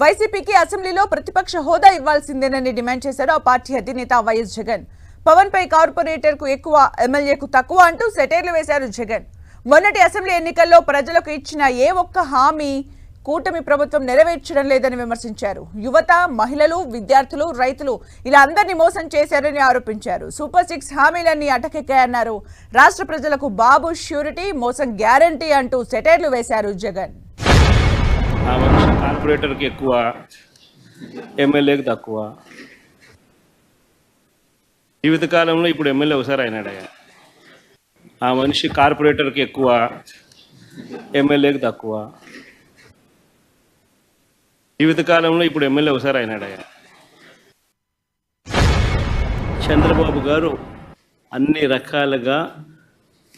వైసీపీకి అసెంబ్లీలో ప్రతిపక్ష హోదా ఇవ్వాల్సిందేనని డిమాండ్ చేశారు ఆ పార్టీ అధినేత వైఎస్ జగన్. పవన్ పై కార్పొరేటర్కు ఎక్కువ ఎమ్మెల్యేకు తక్కువ అంటూ సెటైర్లు వేశారు జగన్. మొన్నటి అసెంబ్లీ ఎన్నికల్లో ప్రజలకు ఇచ్చిన ఏ ఒక్క హామీ కూటమి ప్రభుత్వం నెరవేర్చడం లేదని విమర్శించారు. యువత మహిళలు విద్యార్థులు రైతులు ఇలా అందరినీ మోసం చేశారని ఆరోపించారు. సూపర్ సిక్స్ హామీలన్నీ అటకెక్కాయన్నారు. రాష్ట్ర ప్రజలకు బాబు ష్యూరిటీ మోసం గ్యారంటీ అంటూ సెటైర్లు వేశారు జగన్. కార్పొరేటర్కి ఎక్కువ ఎమ్మెల్యేకి తక్కువ. జీవితకాలంలో ఇప్పుడు ఎమ్మెల్యే ఒకసారి అయినాడయ్యా ఆ మనిషి కార్పొరేటర్కి ఎక్కువ ఎమ్మెల్యేకి తక్కువ. జీవితకాలంలో ఇప్పుడు ఎమ్మెల్యే ఒకసారి అయినాడయ్యా చంద్రబాబు గారు అన్ని రకాలుగా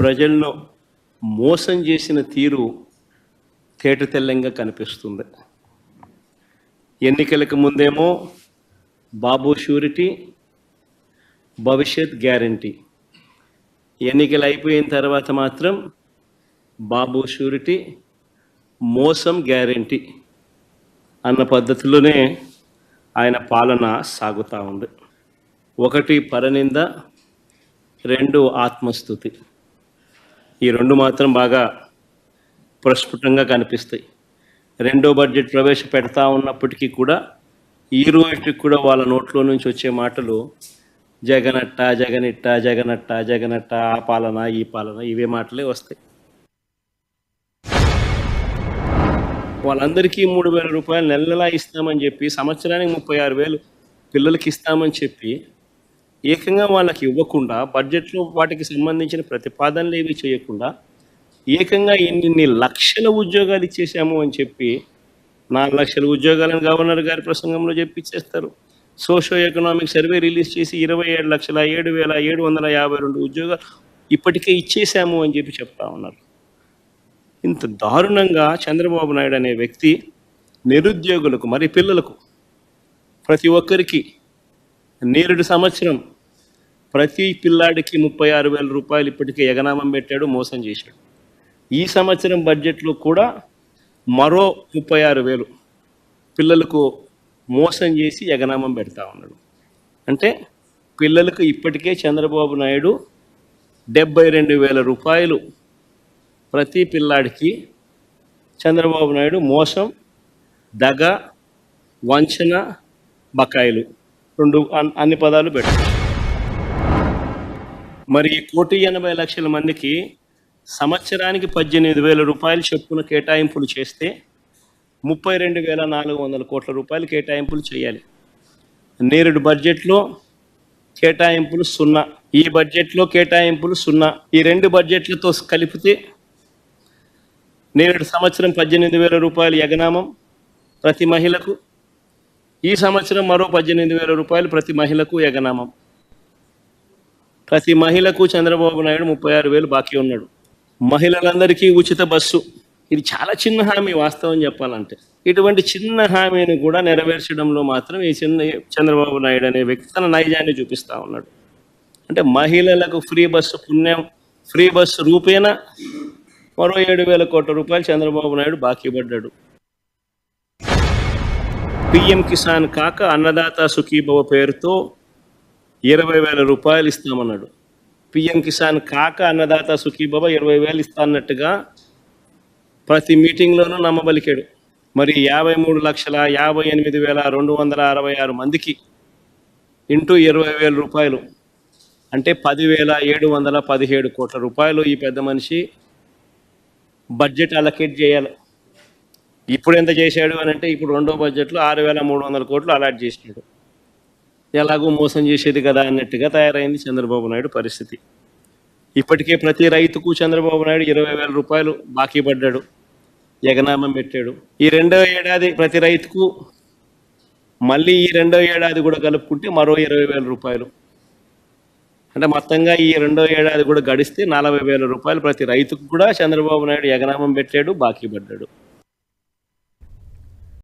ప్రజలను మోసం చేసిన తీరు తేటతెల్లంగా కనిపిస్తుంది. ఎన్నికలకు ముందేమో బాబు షూరిటీ భవిష్యత్ గ్యారంటీ. ఎన్నికలు అయిపోయిన తర్వాత మాత్రం బాబు షూరిటీ మోసం గ్యారంటీ అన్న పద్ధతిలోనే ఆయన పాలన సాగుతూ ఉంది. ఒకటి పరనింద రెండు ఆత్మస్థుతి. ఈ రెండు మాత్రం బాగా ప్రస్ఫుటంగా కనిపిస్తాయి. రెండో బడ్జెట్ ప్రవేశపెడతా ఉన్నప్పటికీ కూడా ఈ రోజుకి కూడా వాళ్ళ నోట్లో నుంచి వచ్చే మాటలు జగనట్ట జగనిట్ట జగనట్ట జగనట్ట ఆ పాలన ఈ పాలన ఇవే మాటలే వస్తాయి. వాళ్ళందరికీ మూడు వేల రూపాయలు నెల నెలా ఇస్తామని చెప్పి సంవత్సరానికి ముప్పై ఆరు వేలు పిల్లలకి ఇస్తామని చెప్పి ఏకంగా వాళ్ళకి ఇవ్వకుండా బడ్జెట్లో వాటికి సంబంధించిన ప్రతిపాదనలు ఏవి చేయకుండా ఏకంగా ఇన్ని లక్షల ఉద్యోగాలు ఇచ్చేసాము అని చెప్పి నాలుగు లక్షల ఉద్యోగాలను గవర్నర్ గారి ప్రసంగంలో చెప్పి ఇచ్చేస్తారు సోషో ఎకనామిక్ సర్వే రిలీజ్ చేసి ఇరవై ఏడు లక్షల ఏడు వేల ఏడు వందల యాభై రెండు ఉద్యోగాలు ఇప్పటికే ఇచ్చేసాము అని చెప్పి చెప్తా ఉన్నారు. ఇంత దారుణంగా చంద్రబాబు నాయుడు అనే వ్యక్తి నిరుద్యోగులకు మరి పిల్లలకు ప్రతి ఒక్కరికి నేరుడు సంవత్సరం ప్రతి పిల్లాడికి ముప్పై ఆరు వేల రూపాయలు ఇప్పటికే ఎగనామం పెట్టాడు మోసం చేశాడు. ఈ సంవత్సరం బడ్జెట్లో కూడా మరో ముప్పై ఆరు వేలు పిల్లలకు మోసం చేసి ఎగనామం పెడతా ఉన్నాడు. అంటే పిల్లలకు ఇప్పటికే చంద్రబాబు నాయుడు డెబ్బై రెండు వేల రూపాయలు ప్రతి పిల్లాడికి చంద్రబాబు నాయుడు మోసం దగ వంచన బకాయిలు రెండు అన్- అన్ని పదాలు పెట్టారు మరి ఈ కోటి ఎనభై లక్షల మందికి సంవత్సరానికి పద్దెనిమిది వేల రూపాయలు చొప్పున కేటాయింపులు చేస్తే ముప్పై రెండు వేల నాలుగు వందల కోట్ల రూపాయలు కేటాయింపులు చేయాలి. నేరుడు బడ్జెట్లో కేటాయింపులు సున్నా. ఈ బడ్జెట్లో కేటాయింపులు సున్నా. ఈ రెండు బడ్జెట్లతో కలిపితే నేరుడు సంవత్సరం పద్దెనిమిది వేల రూపాయలు యగనామం ప్రతి మహిళకు. ఈ సంవత్సరం మరో పద్దెనిమిది వేల రూపాయలు ప్రతి మహిళకు యగనామం. ప్రతి మహిళకు చంద్రబాబు నాయుడు ముప్పై ఆరు వేలు బాకీ ఉన్నాడు. మహిళలందరికీ ఉచిత బస్సు. ఇది చాలా చిన్న హామీ వాస్తవం చెప్పాలంటే. ఇటువంటి చిన్న హామీని కూడా నెరవేర్చడంలో మాత్రం ఈ చిన్న చంద్రబాబు నాయుడు అనే వ్యక్తి తన నైజాన్ని చూపిస్తా ఉన్నాడు. అంటే మహిళలకు ఫ్రీ బస్సు పుణ్యం ఫ్రీ బస్సు రూపేణ మరో ఏడు వేల కోట్ల రూపాయలు చంద్రబాబు నాయుడు బాకీ పడ్డాడు. పిఎం కిసాన్ కాక అన్నదాత సుఖీభవ పేరుతో ఇరవై వేల రూపాయలు ఇస్తామన్నాడు. పిఎం కిసాన్ కాక అన్నదాత సుఖీభవ ఇరవై వేలు ఇస్తా అన్నట్టుగా ప్రతి మీటింగ్లోనూ నమ్మబలికాడు. మరి యాభై మూడు లక్షల యాభై ఎనిమిది వేల రెండు వందల అరవై ఆరు మందికి ఇంటూ ఇరవై వేల రూపాయలు. అంటే పదివేల ఏడు వందల పదిహేడు కోట్ల రూపాయలు ఈ పెద్ద మనిషి బడ్జెట్ అలకేట్ చేయాలి. ఇప్పుడు ఎంత చేశాడు అని అంటే ఇప్పుడు రెండో బడ్జెట్లో ఆరు వేల మూడు వందల కోట్లు అలాట్ చేసినాడు. ఎలాగో మోసం చేసేది కదా అన్నట్టుగా తయారైంది చంద్రబాబు నాయుడు పరిస్థితి. ఇప్పటికే ప్రతి రైతుకు చంద్రబాబు నాయుడు ఇరవై వేల రూపాయలు బాకీ పడ్డాడు ఎగనామం పెట్టాడు. ఈ రెండో ఏడాది ప్రతి రైతుకు మళ్ళీ ఈ రెండో ఏడాది కూడా కలుపుకుంటే మరో ఇరవై వేల రూపాయలు. అంటే మొత్తంగా ఈ రెండో ఏడాది కూడా గడిస్తే నలభై వేల రూపాయలు ప్రతి రైతుకు కూడా చంద్రబాబు నాయుడు ఎగనామం పెట్టాడు బాకీ పడ్డాడు.